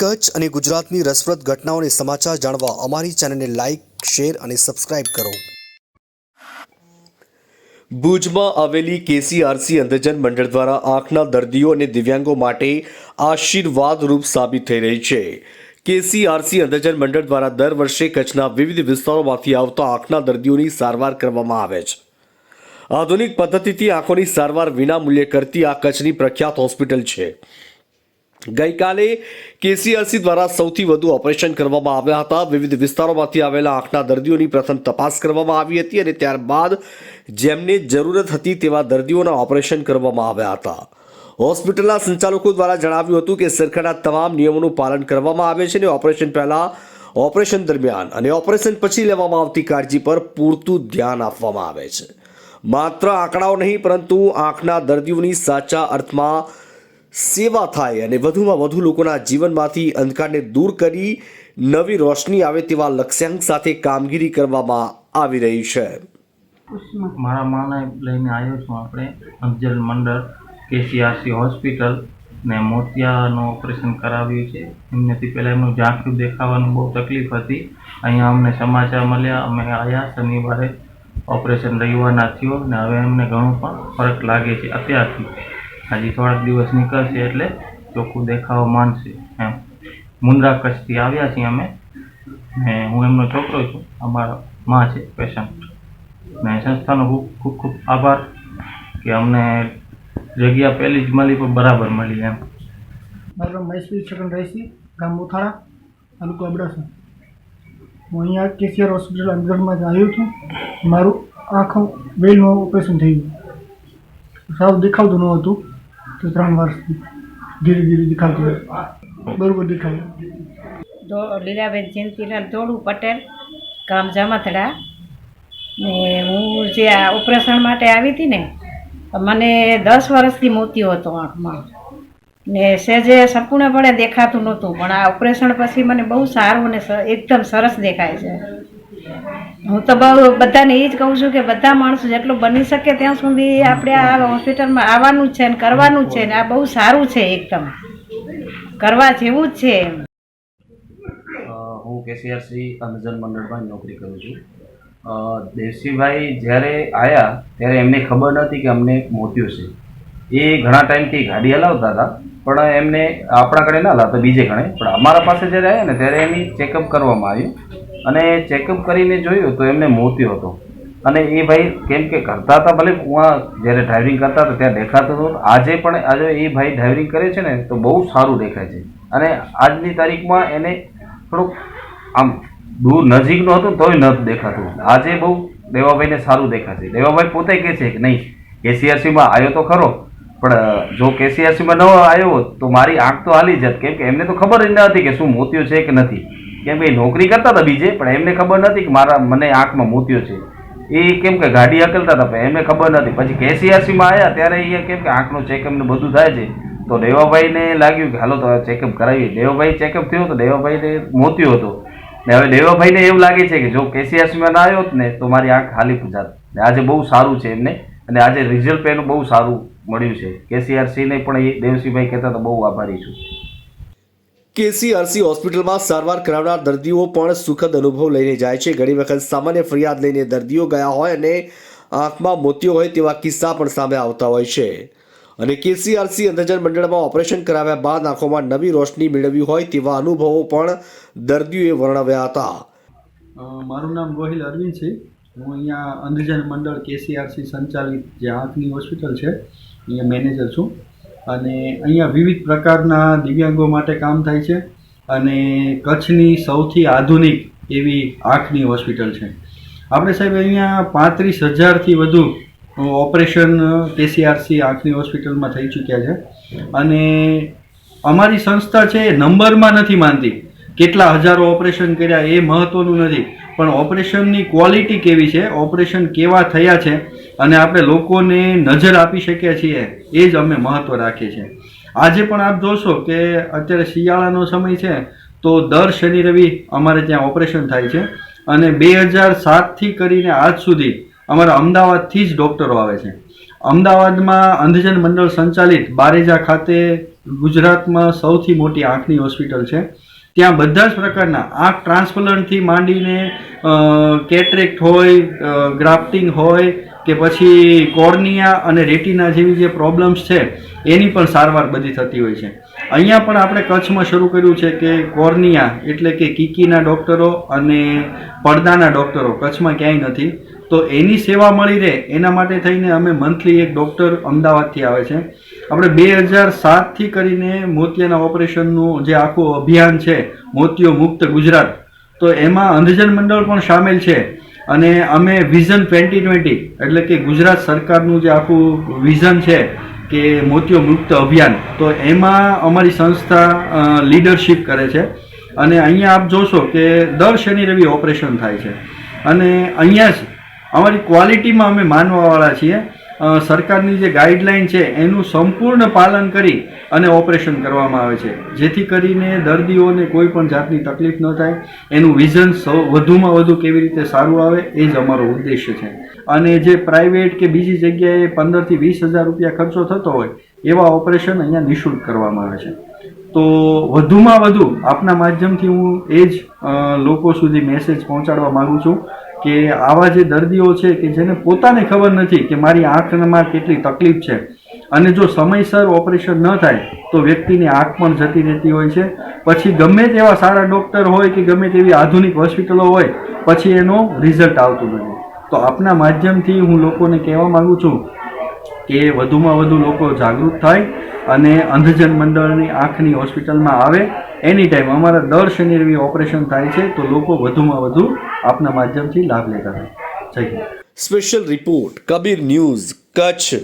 કચ્છ અને ગુજરાતની રસપ્રદ ઘટનાઓને સમાચાર જાણવા અમારી ચેનલને લાઇક શેર અને સબસ્ક્રાઇબ કરો. ભુજમાં આવેલી કેસીઆરસી અંધજન મંડળ દ્વારા આંખના દર્દીઓ અને દિવ્યાંગો માટે આશીર્વાદરૂપ સાબિત થઈ રહી છે. કેસીઆરસી અંધજન મંડળ દ્વારા દર વર્ષે કચ્છના વિવિધ વિસ્તારોમાંથી આવતા આંખના દર્દીઓની સારવાર કરવામાં આવે છે. આધુનિક પદ્ધતિથી આંખોની સારવાર વિના મૂલ્યે કરતી આ કચ્છની પ્રખ્યાત હોસ્પિટલ છે. ગઈકાલે કેસીઆરસી દ્વારા સૌથી વધુ ઓપરેશન કરવામાં આવ્યા હતા. વિવિધ વિસ્તારોમાંથી આવેલા આંખના દર્દીઓની પ્રથમ તપાસ કરવામાં આવી હતી અને ત્યારબાદ જેમને જરૂરત હતી તેવા દર્દીઓના ઓપરેશન કરવામાં આવ્યા હતા. હોસ્પિટલના સંચાલકો દ્વારા જણાવ્યું હતું કે સરકારના તમામ નિયમોનું પાલન કરવામાં આવે છે અને ઓપરેશન પહેલાં ઓપરેશન દરમિયાન અને ઓપરેશન પછી લેવામાં આવતી કાળજી પર પૂરતું ધ્યાન આપવામાં આવે છે. માત્ર આંકડાઓ નહીં, પરંતુ આંખના દર્દીઓની સાચા અર્થમાં સેવા થાય અને વધુમાં વધુ લોકોના જીવનમાંથી અંધકારને દૂર કરી નવી રોશની આવે તેવા લક્ષ્યાંક સાથે કામગીરી કરવામાં આવી રહી છે. મારા માને લઈને આવ્યો છું આપણે અંજલ મંડળ કેસીઆરસી હોસ્પિટલ ને મોતિયાનું ઓપરેશન કરાવ્યું છે. એમનેથી પહેલાં એમનું ઝાંખું દેખાવાનું બહુ તકલીફ હતી. અહીંયા અમને સમાચાર મળ્યા, અમે આવ્યા શનિવારે ઓપરેશન રવિવારના થયો ને હવે એમને ઘણું પણ ફરક લાગે છે અત્યારથી. હજી થોડાક દિવસ નીકળશે એટલે ચોખ્ખું દેખાવ માનશે એમ. મુન્દ્રા કચ્છથી આવ્યા છીએ અમે, ને હું એમનો છોકરો છું અમારા માં છે પેશન્ટ ને સંસ્થાનો ખૂબ ખૂબ ખૂબ આભાર કે અમને જગ્યા પહેલી જ મળી પણ બરાબર મળી, એમ. મારું નામ મહેશભાઈ છગન રહીશી, ગામ મોથાળા, તાલુકો અબડાસા. હું અહીંયા કેસીઆર હોસ્પિટલ અંદરમાં જ આવ્યો છું. મારું આંખ વેલનું ઓપરેશન થઈ ગયું. સાવ દેખાવતું ન હતું. તો ત્રણ વર્ષથી ધીરે ધીરે દેખાતું બરોબર દેખાય લીલાબેન જયંતિલાલ ધોળું પટેલ, ગામ જામથડા. ને હું જે આ ઓપરેશન માટે આવી હતી ને, મને દસ વર્ષથી મોતિયો હતો આંખમાં. ને સહેજે સંપૂર્ણપણે દેખાતું નહોતું, પણ આ ઓપરેશન પછી મને બહુ સારું ને એકદમ સરસ દેખાય છે. હું તો બહુ બધાને એ જ કહું છું કે બધા માણસો જેટલું બની શકે ત્યાં સુધી આપણે આ હોસ્પિટલમાં આવવાનું છે ને કરવાનું છે ને આ બહુ સારું છે એકદમ. કરવા જેવું જ છે હું કેસીઆરસી અંધજન મંડળમાં નોકરી કરું છું. દેવસીભાઈ જ્યારે આવ્યા ત્યારે એમને ખબર નથી કે અમને મોત્યું છે. એ ઘણા ટાઈમથી ગાડી હલાવતા હતા, પણ એમને આપણા કડે ના હતા બીજે ઘણે. પણ અમારા પાસે જ્યારે આવ્યા ને ત્યારે એની ચેકઅપ કરવામાં આવ્યું. અને ચેકઅપ કરીને જોયું તો એમને મોતિયો હતો. અને એ ભાઈ કેમ કે કરતા હતા ભલે હું જ્યારે ડ્રાઇવિંગ કરતા હતા ત્યાં દેખાતું હતું. આજે પણ આજે એ ભાઈ ડ્રાઇવિંગ કરે છે ને તો બહુ સારું દેખાય છે. અને આજની તારીખમાં એને થોડુંક આમ દૂર નજીકનું હતું તોય નથી દેખાતું. આજે બહુ દેવાભાઈને સારું દેખાય છે દેવાભાઈ પોતે કહે છે કે નહીં, કેસીઆરસીમાં આવ્યો તો ખરો, પણ જો કેસીઆરસીમાં ન આવ્યો તો મારી આંખ તો હાલી જત. કેમ કે એમને તો ખબર જ ન હતી કે શું મોતિયો છે કે નથી. કેમ કે એ નોકરી કરતા હતા બીજે, પણ એમને ખબર નથી કે મારા મને આંખમાં મોતિયો છે. એ કેમ કે ગાડી હકલતા હતા, પણ એમને ખબર નથી. પછી કેસીઆરસીમાં આવ્યા ત્યારે અહીંયા કેમ કે આંખનું ચેકઅપ ને બધું થાય છે. તો દેવાભાઈને લાગ્યું કે, હાલો, તો ચેકઅપ કરાવીએ. દેવાભાઈ ચેકઅપ થયો તો દેવાભાઈને મોતિયો હતો. ને હવે દેવાભાઈને એવું લાગે છે કે જો કેસીઆરસીમાં ના આવ્યો ને, તો મારી આંખ ખાલી પૂજાત. ને આજે બહુ સારું છે એમને, અને આજે રિઝલ્ટ એનું બહુ સારું મળ્યું છે. કેસીઆરસીને પણ એ દેવસિંહભાઈ કહેતા તો બહુ આભારી છું. કેસીઆરસી હોસ્પિટલમાં સારવાર કરાવનાર દર્દીઓ પણ સુખદ અનુભવ લઈને જાય છે. ઘણી વખત સામાન્ય ફરિયાદ લઈને દર્દીઓ ગયા હોય અને આંખમાં મોતીઓ હોય તેવા કિસ્સા પણ સામે આવતા હોય છે. અને કેસીઆરસી અંધજન મંડળમાં ઓપરેશન કરાવ્યા બાદ આંખોમાં નવી રોશની મેળવી હોય તેવા અનુભવો પણ દર્દીઓએ વર્ણવ્યા હતા. મારું નામ ગોહિલ અરવિંદ છે. હું અહીંયા અંધજન મંડળ કેસીઆરસી સંચાલિત જે આંખની હોસ્પિટલ છે, અહીંયા મેનેજર છું. અને અહીંયા વિવિધ પ્રકારના દિવ્યાંગો માટે કામ થાય છે અને કચ્છની સૌથી આધુનિક એવી આંખની હોસ્પિટલ છે. આપણે સાહેબ અહીંયા પાંત્રીસ હજારથી વધુ ઓપરેશન કેસીઆરસી આંખની હોસ્પિટલમાં થઈ ચૂક્યા છે. અને અમારી સંસ્થા છે એ નંબરમાં નથી માનતી. કેટલા હજારો ઓપરેશન કર્યા એ મહત્વનું નથી. પણ ઓપરેશનની ક્વોલિટી કેવી છે? ઓપરેશન કેવા થયા છે? અને આપણે લોકોને નજર આપી શકીએ છીએ. એ જ અમે મહત્વ રાખીએ છીએ. આજે પણ આપ જોશો કે અત્યારે શિયાળાનો સમય છે, તો દર શનિ રવિ અમારે ત્યાં ઓપરેશન થાય છે. અને બે હજાર સાતથી કરીને આજ સુધી અમારા અમદાવાદથી જ ડૉક્ટરો આવે છે. અમદાવાદમાં અંધજન મંડળ સંચાલિત બારેજા ખાતે ગુજરાતમાં સૌથી મોટી આંખની હોસ્પિટલ છે. ત્યાં બધા જ પ્રકારના આંખ ટ્રાન્સપ્લાન્ટથી માંડીને કેટરેક્ટ હોય ગ્રાફ્ટિંગ હોય કે પછી કોર્નિયા અને રેટિના જેવી જે પ્રોબ્લેમ્સ છે, એની પણ સારવાર બધી થતી હોય છે. અહીંયા પણ આપણે કચ્છમાં શરૂ કર્યું છે કે કોર્નિયા એટલે કે કીકીના ડૉક્ટરો અને પડદાના ડૉક્ટરો. કચ્છમાં ક્યાંય નથી. તો એની સેવા મળી રહે એના માટે થઈને અમે મંથલી એક ડૉક્ટર અમદાવાદથી આવે છે. આપણે બે હજાર સાતથી કરીને મોતિયાના ઓપરેશનનું જે આખું અભિયાન છે, મોતિયો મુક્ત ગુજરાત, તો એમાં અંધજન મંડળ પણ સામેલ છે. અને અમે વિઝન ટ્વેન્ટી ટ્વેન્ટી એટલે કે ગુજરાત સરકારનું જે આખું વિઝન છે કે મોતિયો મુક્ત અભિયાન, તો એમાં અમારી સંસ્થા લીડરશિપ કરે છે. અને અહીંયા આપ જોશો કે દર શનિ રવિ ઓપરેશન થાય છે. અને અહીંયા જ અમારી ક્વોલિટીમાં અમે માનવાવાળા છીએ. સરકારની જે ગાઈડલાઈન છે, એનું સંપૂર્ણ પાલન કરી અને ઓપરેશન કરવામાં આવે છે. જેથી કરીને દર્દીઓને કોઈ પણ જાતની તકલીફ ન થાય. એનું વિઝન વધુમાં વધુ કેવી રીતે સારું આવે, એ જ અમારો ઉદ્દેશ્ય છે. અને જે પ્રાઇવેટ કે બીજી જગ્યાએ પંદરથી વીસ હજાર રૂપિયા ખર્ચો થતો હોય, એવા ઓપરેશન અહીંયા નિઃશુલ્ક કરવામાં આવે છે. તો વધુમાં વધુ આપના માધ્યમથી હું એ જ લોકો સુધી મેસેજ પહોંચાડવા માગું છું. કે આવા જે દર્દીઓ છે કે જેને પોતાને ખબર નથી કે મારી આંખમાં કેટલી તકલીફ છે અને જો સમયસર ઓપરેશન ન થાય તો વ્યક્તિની આંખ પણ જતી રહેતી હોય છે. પછી ગમે તેવા સારા ડૉક્ટર હોય કે ગમે તેવી આધુનિક હોસ્પિટલો હોય, પછી એનો રિઝલ્ટ આવતું નથી. તો આપના માધ્યમથી હું લોકોને કહેવા માગું છું કે વધુમાં વધુ લોકો જાગૃત થાય અને અંધજન મંડળની આંખની હોસ્પિટલમાં આવે. એની ટાઈમ અમારા દર શનિ રવિ ઓપરેશન થાય છે, તો લોકો વધુમાં વધુ આપના માધ્યમથી લાભ લેતા થાય Jay special report Kabir news Kutch